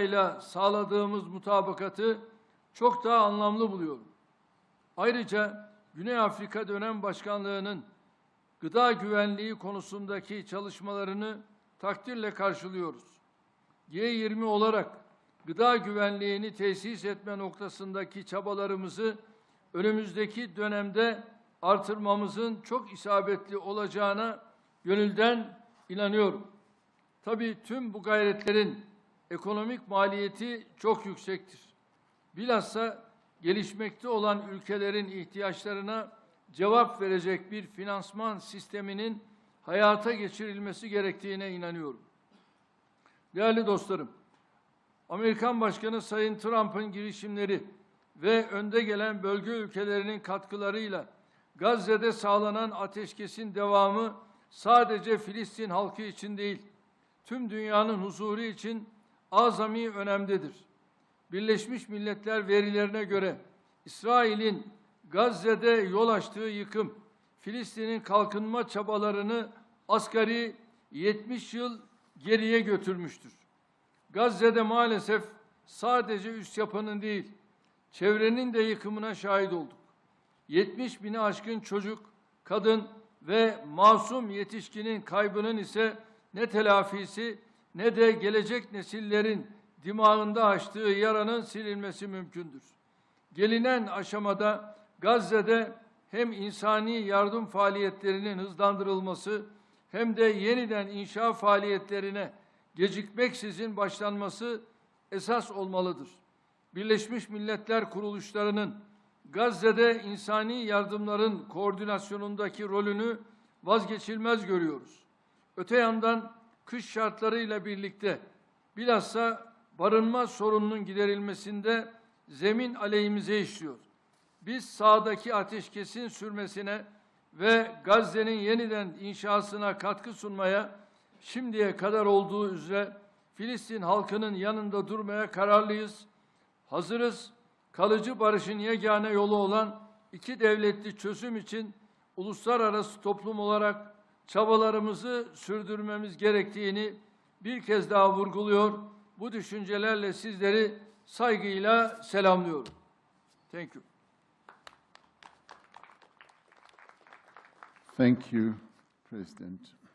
ile sağladığımız mutabakatı çok daha anlamlı buluyorum. Ayrıca Güney Afrika Dönem Başkanlığı'nın gıda güvenliği konusundaki çalışmalarını takdirle karşılıyoruz. G20 olarak gıda güvenliğini tesis etme noktasındaki çabalarımızı önümüzdeki dönemde artırmamızın çok isabetli olacağına gönülden inanıyorum. Tabii tüm bu gayretlerin ekonomik maliyeti çok yüksektir. Bilhassa gelişmekte olan ülkelerin ihtiyaçlarına cevap verecek bir finansman sisteminin hayata geçirilmesi gerektiğine inanıyorum. Değerli dostlarım, Amerikan Başkanı Sayın Trump'ın girişimleri ve önde gelen bölge ülkelerinin katkılarıyla Gazze'de sağlanan ateşkesin devamı sadece Filistin halkı için değil, tüm dünyanın huzuru için azami önemdedir. Birleşmiş Milletler verilerine göre İsrail'in Gazze'de yol açtığı yıkım, Filistin'in kalkınma çabalarını asgari 70 yıl geriye götürmüştür. Gazze'de maalesef sadece üst yapının değil, çevrenin de yıkımına şahit olduk. 70 bini aşkın çocuk, kadın ve masum yetişkinin kaybının ise ne telafisi ne de gelecek nesillerin dimağında açtığı yaranın silinmesi mümkündür. Gelinen aşamada Gazze'de hem insani yardım faaliyetlerinin hızlandırılması hem de yeniden inşa faaliyetlerine gecikmeksizin başlanması esas olmalıdır. Birleşmiş Milletler kuruluşlarının Gazze'de insani yardımların koordinasyonundaki rolünü vazgeçilmez görüyoruz. Öte yandan kış şartlarıyla birlikte bilhassa barınma sorununun giderilmesinde zemin aleyhimize işliyor. Biz sahadaki ateşkesin sürmesine ve Gazze'nin yeniden inşasına katkı sunmaya şimdiye kadar olduğu üzere Filistin halkının yanında durmaya kararlıyız. Hazırız. Kalıcı barışın yegane yolu olan iki devletli çözüm için uluslararası toplum olarak çabalarımızı sürdürmemiz gerektiğini bir kez daha vurguluyor. Bu düşüncelerle sizleri saygıyla selamlıyorum. Thank you. Thank you, President